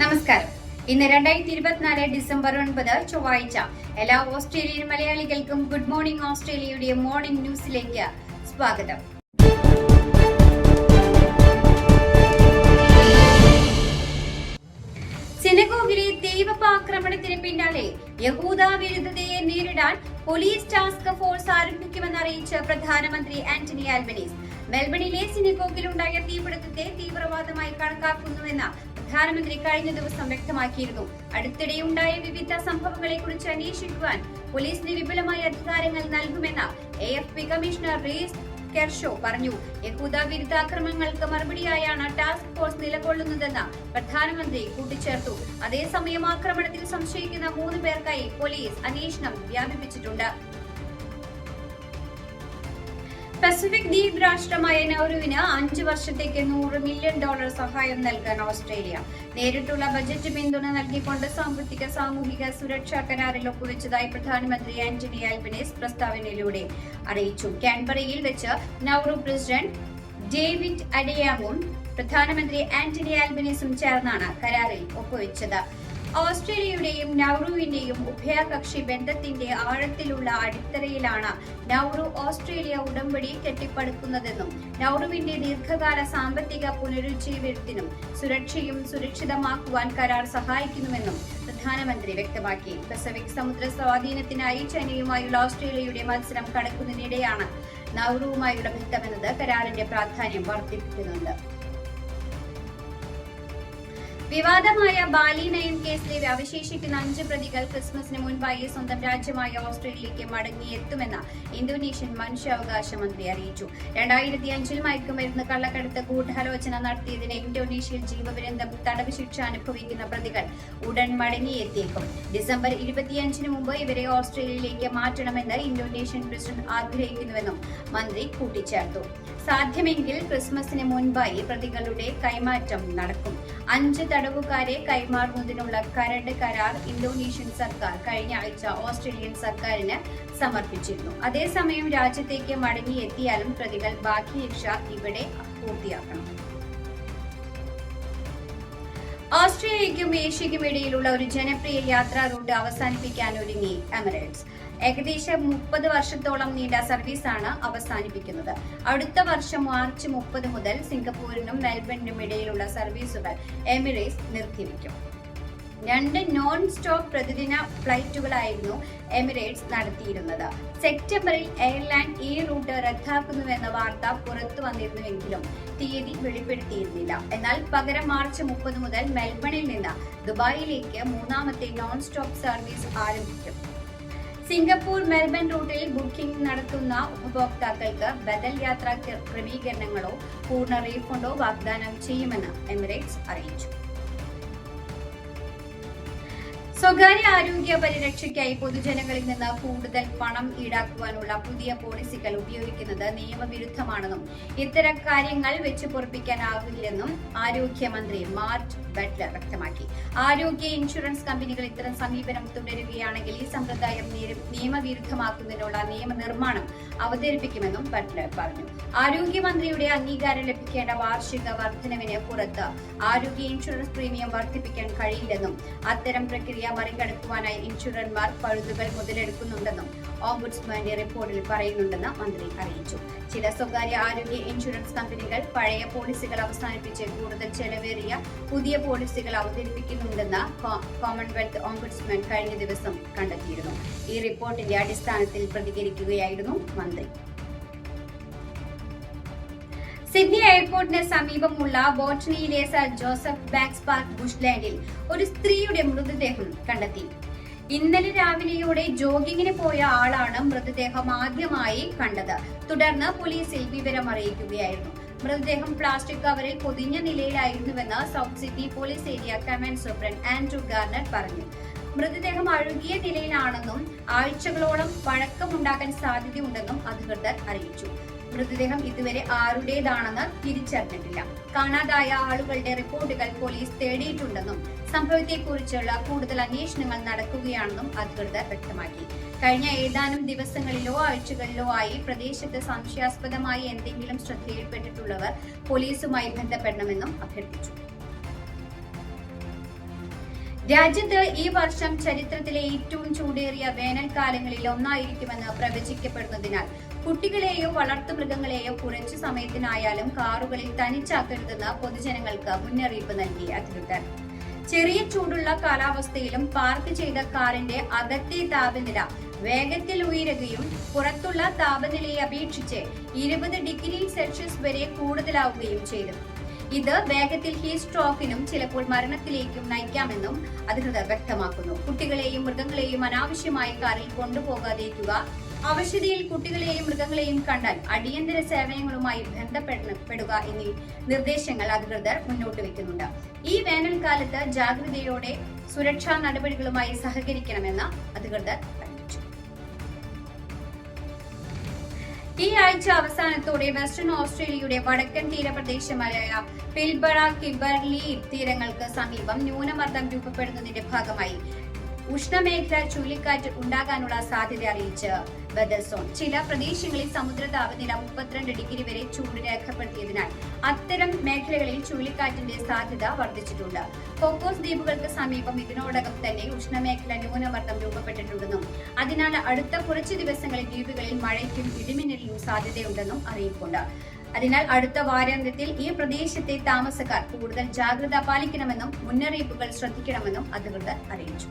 നമസ്കാരം. ഇന്ന് രണ്ടായിരത്തി ഇരുപത്തിനാല് ഡിസംബർ ഒൻപത് ചൊവ്വാഴ്ച. എല്ലാ ഓസ്ട്രേലിയൻ മലയാളികൾക്കും ഗുഡ് മോർണിംഗ് ഓസ്ട്രേലിയയുടെ മോർണിംഗ് ന്യൂസിലേക്ക് സ്വാഗതം. സിനഗോഗിലെ ദൈവപാക്രമണത്തിന് പിന്നാലെ യഹൂദ വിരുദ്ധതയെ നേരിടാൻ പോലീസ് ടാസ്ക് ഫോഴ്സ് ആരംഭിക്കുമെന്ന് അറിയിച്ച പ്രധാനമന്ത്രി ആന്റണി ആൽബനീസ്. മെൽബണിലെ സിനഗോഗിലുണ്ടായ തീപിടുത്തത്തെ തീവ്രവാദമായി കണക്കാക്കുന്നുവെന്ന് പ്രധാനമന്ത്രി കഴിഞ്ഞ ദിവസം വ്യക്തമാക്കിയിരുന്നു. അടുത്തിടെയുണ്ടായ വിവിധ സംഭവങ്ങളെക്കുറിച്ച് അന്വേഷിക്കുവാൻ പോലീസിന് വിപുലമായ അധികാരങ്ങൾ നൽകുമെന്ന് A F P commissioner Reece Kershaw പറഞ്ഞു. യഹൂദ വിരുദ്ധാക്രമങ്ങൾക്ക് മറുപടിയായാണ് ടാസ്ക് ഫോഴ്സ് നിലകൊള്ളുന്നതെന്ന് പ്രധാനമന്ത്രി കൂട്ടിച്ചേർത്തു. അതേസമയം ആക്രമണത്തിൽ സംശയിക്കുന്ന മൂന്ന് പേർക്കായി പോലീസ് അന്വേഷണം വ്യാപിപ്പിച്ചിട്ടുണ്ട്. പസഫിക് ദ്വീപ് രാഷ്ട്രമായ നൌറുവിന് അഞ്ച് വർഷത്തേക്ക് നൂറ് മില്യൺ ഡോളർ സഹായം നൽകാൻ ഓസ്ട്രേലിയ. നേരിട്ടുള്ള ബജറ്റ് പിന്തുണ നൽകിക്കൊണ്ട് സാമ്പത്തിക സാമൂഹിക സുരക്ഷാ കരാറിൽ ഒപ്പുവെച്ചതായി പ്രധാനമന്ത്രി ആന്റണി ആൽബനേസ് പ്രസ്താവനയിലൂടെ അറിയിച്ചു. കാൻബറയിൽ വെച്ച് നൌറു പ്രസിഡന്റ് ഡേവിഡ് അഡയാമും പ്രധാനമന്ത്രി ആന്റണി ആൽബനീസും ചേർന്നാണ് കരാറിൽ ഒപ്പുവെച്ചത്. ഓസ്ട്രേലിയയുടെയും നൗറുവിന്റെയും ഉഭയകക്ഷി ബന്ധത്തിന്റെ ആഴത്തിലുള്ള അടിത്തറയിലാണ് നൗറു ഓസ്ട്രേലിയ ഉടമ്പടി കെട്ടിപ്പടുക്കുന്നതെന്നും നൗറുവിന്റെ ദീർഘകാല സാമ്പത്തിക പുനരുജ്ജീവനത്തിനും സുരക്ഷയും സുരക്ഷിതമാക്കുവാൻ കരാർ സഹായിക്കുന്നുവെന്നും പ്രധാനമന്ത്രി വ്യക്തമാക്കി. പസഫിക് സമുദ്ര സ്വാധീനത്തിനായി ചൈനയുമായുള്ള ഓസ്ട്രേലിയയുടെ മത്സരം കടക്കുന്നതിനിടെയാണ് നൗറുവുമായുള്ള ബന്ധമെന്നത് കരാറിന്റെ പ്രാധാന്യം വർദ്ധിപ്പിക്കുന്നുണ്ട്. വിവാദമായ ബാലി നയം കേസിലെ അവശേഷിക്കുന്ന അഞ്ച് പ്രതികൾ ക്രിസ്മസിന് മുൻപായി സ്വന്തം രാജ്യമായ ഓസ്ട്രേലിയയിലേക്ക് മടങ്ങിയെത്തുമെന്ന് ഇന്തോനേഷ്യൻ മനുഷ്യാവകാശ മന്ത്രി അറിയിച്ചു. രണ്ടായിരത്തി അഞ്ചിൽ മയക്കുമരുന്ന് കള്ളക്കടത്ത് ഗൂഢാലോചന നടത്തിയതിന് ഇന്തോനേഷ്യൻ ജീവപര്യന്തം തടവ് ശിക്ഷ അനുഭവിക്കുന്ന പ്രതികൾ ഉടൻ മടങ്ങിയെത്തിയേക്കും. ഡിസംബർ ഇരുപത്തിയഞ്ചിന് മുമ്പ് ഇവരെ ഓസ്ട്രേലിയയിലേക്ക് മാറ്റണമെന്ന് ഇന്തോനേഷ്യൻ പ്രസിഡന്റ് ആഗ്രഹിക്കുന്നുവെന്നും മന്ത്രി കൂട്ടിച്ചേർത്തു. സാധ്യമെങ്കിൽ ക്രിസ്മസിന് മുൻപായി പ്രതികളുടെ കൈമാറ്റം നടക്കും. അഞ്ച് തടവുകാരെ കൈമാറുന്നതിനുള്ള കരട് കരാർ ഇന്തോനേഷ്യൻ സർക്കാർ കഴിഞ്ഞ ആഴ്ച ഓസ്ട്രേലിയൻ സർക്കാരിന് സമർപ്പിച്ചിരുന്നു. അതേസമയം രാജ്യത്തേക്ക് മടങ്ങിയെത്തിയാലും പ്രതികൾ ബാക്കി രക്ഷ ഇവിടെ പൂർത്തിയാക്കണം. ഓസ്ട്രേലിയയ്ക്കും ഏഷ്യയ്ക്കും ഇടയിലുള്ള ഒരു ജനപ്രിയ യാത്രാ റൂട്ട് അവസാനിപ്പിക്കാൻ ഒരുങ്ങി എമിറേറ്റ്സ്. ഏകദേശം മുപ്പത് വർഷത്തോളം നീണ്ട സർവീസാണ് അവസാനിപ്പിക്കുന്നത്. അടുത്ത വർഷം മാർച്ച് മുപ്പത് മുതൽ സിംഗപ്പൂരിനും മെൽബണിനും ഇടയിലുള്ള സർവീസുകൾ എമിറേറ്റ്സ് നിർത്തിവെക്കും രണ്ട് നോൺ സ്റ്റോപ്പ് പ്രതിദിന ഫ്ലൈറ്റുകളായിരുന്നു എമിറേറ്റ്സ് നടത്തിയിരുന്നത്. സെപ്റ്റംബറിൽ എയർലൈൻ ഈ റൂട്ട് റദ്ദാക്കുന്നുവെന്ന വാർത്ത പുറത്തു വന്നിരുന്നുവെങ്കിലും തീയതി വെളിപ്പെടുത്തിയിരുന്നില്ല. എന്നാൽ പകരം മാർച്ച് മുപ്പത് മുതൽ മെൽബണിൽ നിന്ന് ദുബായിലേക്ക് മൂന്നാമത്തെ നോൺ സ്റ്റോപ്പ് സർവീസ് ആരംഭിക്കും. സിംഗപ്പൂർ മെൽബൺ റൂട്ടിൽ ബുക്കിംഗ് നടത്തുന്ന ഉപഭോക്താക്കൾക്ക് ബദൽ യാത്രാ ക്രമീകരണങ്ങളോ പൂർണ റീഫണ്ടോ വാഗ്ദാനം ചെയ്യുമെന്ന് എമിറേറ്റ്സ് അറിയിച്ചു. സ്വകാര്യ ആരോഗ്യ പരിരക്ഷയ്ക്കായി പൊതുജനങ്ങളിൽ നിന്ന് കൂടുതൽ പണം ഈടാക്കുവാനുള്ള പുതിയ പോളിസികൾ ഉപയോഗിക്കുന്നത് നിയമവിരുദ്ധമാണെന്നും ഇത്തരം കാര്യങ്ങൾ വെച്ച് പൊറപ്പിക്കാനാവില്ലെന്നും ആരോഗ്യമന്ത്രി മാർട്ട് ബട്ട്ലർ വ്യക്തമാക്കി. ആരോഗ്യ ഇൻഷുറൻസ് കമ്പനികൾ ഇത്തരം സമീപനം തുടരുകയാണെങ്കിൽ ഈ സമ്പ്രദായം നിയമവിരുദ്ധമാക്കുന്നതിനുള്ള നിയമനിർമ്മാണം അവതരിപ്പിക്കുമെന്നും ബട്ട്ലർ പറഞ്ഞു. ആരോഗ്യമന്ത്രിയുടെ അംഗീകാരം ലഭിക്കേണ്ട വാർഷിക വർധനവിന് പുറത്ത് ആരോഗ്യ ഇൻഷുറൻസ് പ്രീമിയം വർദ്ധിപ്പിക്കാൻ കഴിയില്ലെന്നും അത്തരം പ്രക്രിയ മറികടക്കുവാനായി ഇൻഷുറൻമാർ പഴുതുകൾ മുതലെടുക്കുന്നുണ്ടെന്നും ഓംബുഡ്സ്മാന്റെ റിപ്പോർട്ടിൽ പറയുന്നുണ്ടെന്ന് മന്ത്രി അറിയിച്ചു. ചില സ്വകാര്യ ആരോഗ്യ ഇൻഷുറൻസ് കമ്പനികൾ പഴയ പോളിസികൾ അവസാനിപ്പിച്ച് കൂടുതൽ ചെലവേറിയ പുതിയ പോളിസികൾ അവതരിപ്പിക്കുന്നുണ്ടെന്ന് കോമൺവെൽത്ത് ഓംബുഡ്സ്മാൻ കഴിഞ്ഞ ദിവസം കണ്ടെത്തിയിരുന്നു. ഈ റിപ്പോർട്ടിന്റെ അടിസ്ഥാനത്തിൽ പ്രതികരിക്കുകയായിരുന്നു മന്ത്രി. സിഡ്നി എയർപോർട്ടിന് സമീപമുള്ള ബോട്ടണിയിലെ സർ ജോസഫ് ബാക്സ് പാർക്ക് ബുഷ്ലാൻഡിൽ ഒരു സ്ത്രീയുടെ മൃതദേഹം കണ്ടെത്തി. ഇന്നലെ രാവിലെയോടെ ജോഗിങ്ങിന് പോയ ആളാണ് മൃതദേഹം ആദ്യമായി കണ്ടത്. തുടർന്ന് പോലീസിൽ വിവരം അറിയിക്കുകയായിരുന്നു. മൃതദേഹം പ്ലാസ്റ്റിക് കവറിൽ പൊതിഞ്ഞ നിലയിലായിരുന്നുവെന്ന് South Sydney police area command superintendent Andrew Garner പറഞ്ഞു. മൃതദേഹം അഴുകിയ നിലയിലാണെന്നും ആഴ്ചകളോളം പഴക്കമുണ്ടാകാൻ സാധ്യതയുണ്ടെന്നും അധികൃതർ അറിയിച്ചു. മൃതദേഹം ഇതുവരെ ആരുടേതാണെന്ന് തിരിച്ചറിഞ്ഞിട്ടില്ല. കാണാതായ ആളുകളുടെ റിപ്പോർട്ടുകൾ പോലീസ് തേടിയിട്ടുണ്ടെന്നും സംഭവത്തെക്കുറിച്ചുള്ള കൂടുതൽ അന്വേഷണങ്ങൾ നടക്കുകയാണെന്നും അധികൃതർ വ്യക്തമാക്കി. കഴിഞ്ഞ ഏതാനും ദിവസങ്ങളിലോ ആഴ്ചകളിലോ ആയി പ്രദേശത്ത് സംശയാസ്പദമായി എന്തെങ്കിലും ശ്രദ്ധയിൽപ്പെട്ടിട്ടുള്ളവർ പോലീസുമായി ബന്ധപ്പെടണമെന്നും അഭ്യർത്ഥിച്ചു. രാജ്യത്ത് ഈ വർഷം ചരിത്രത്തിലെ ഏറ്റവും ചൂടേറിയ വേനൽക്കാലങ്ങളിൽ ഒന്നായിരിക്കുമെന്ന് പ്രവചിക്കപ്പെടുന്നതിനാൽ കുട്ടികളെയോ വളർത്തുമൃഗങ്ങളെയോ കുറച്ചു സമയത്തിനായാലും കാറുകളിൽ തനിച്ചാക്കരുതെന്ന് പൊതുജനങ്ങൾക്ക് മുന്നറിയിപ്പ് നൽകി അധികൃതർ. ചെറിയ ചൂടുള്ള കാലാവസ്ഥയിലും പാർക്ക് ചെയ്ത കാറിന്റെ അകത്തെ താപനില വേഗത്തിൽ ഉയരുകയും പുറത്തുള്ള താപനിലയെ അപേക്ഷിച്ച് ഇരുപത് ഡിഗ്രി സെൽഷ്യസ് വരെ കൂടുതലാവുകയും ചെയ്തു. ഇത് വേഗത്തിൽ ഹീറ്റ് സ്ട്രോക്കിനും ചിലപ്പോൾ മരണത്തിലേക്കും നയിക്കാമെന്നും അധികൃതർ വ്യക്തമാക്കുന്നു. കുട്ടികളെയും മൃഗങ്ങളെയും അനാവശ്യമായി കാറിൽ കൊണ്ടുപോകാതിരിക്കുക അവശതയിൽ കുട്ടികളെയും മൃഗങ്ങളെയും കണ്ടാൽ അടിയന്തര സേവനങ്ങളുമായി ബന്ധപ്പെടുക എന്നീ നിർദ്ദേശങ്ങൾ അധികൃതർ മുന്നോട്ട് വെക്കുന്നുണ്ട്. ഈ വേനൽക്കാലത്ത് ജാഗ്രതയോടെ സുരക്ഷാ നടപടികളുമായി സഹകരിക്കണമെന്ന് അധികൃതർ ഈ ആഴ്ച അവസാനത്തോടെ വെസ്റ്റേൺ ഓസ്ട്രേലിയയുടെ വടക്കൻ തീരപ്രദേശമായ പിൽബറ കിബർലി തീരങ്ങൾക്ക് സമീപം ന്യൂനമർദ്ദം രൂപപ്പെടുന്നതിന്റെ ഭാഗമായി ഉഷ്ണമേഖല ചുഴലിക്കാറ്റ് ഉണ്ടാകാനുള്ള സാധ്യത അറിയിച്ച് വെതർ സോൺ ചില പ്രദേശങ്ങളിൽ സമുദ്ര താപനില മുപ്പത്തിരണ്ട് ഡിഗ്രി വരെ ചൂട് രേഖപ്പെടുത്തിയതിനാൽ അത്തരം മേഖലകളിൽ ചുഴലിക്കാറ്റിന്റെ സാധ്യത വർദ്ധിച്ചിട്ടുണ്ട്. കൊക്കോസ് ദ്വീപുകൾക്ക് സമീപം ഇതിനോടകം തന്നെ ഉഷ്ണമേഖല ന്യൂനമർദ്ദം രൂപപ്പെട്ടിട്ടുണ്ടെന്നും അതിനാൽ അടുത്ത കുറച്ച് ദിവസങ്ങളിൽ ദ്വീപുകളിൽ മഴയ്ക്കും ഇടിമിന്നലിനും സാധ്യതയുണ്ടെന്നും അറിയിപ്പുണ്ട്. അതിനാൽ അടുത്ത വാരാന്ത്യത്തിൽ ഈ പ്രദേശത്തെ താമസക്കാർ കൂടുതൽ ജാഗ്രത പാലിക്കണമെന്നും മുന്നറിയിപ്പുകൾ ശ്രദ്ധിക്കണമെന്നും അധികൃതർ അറിയിച്ചു.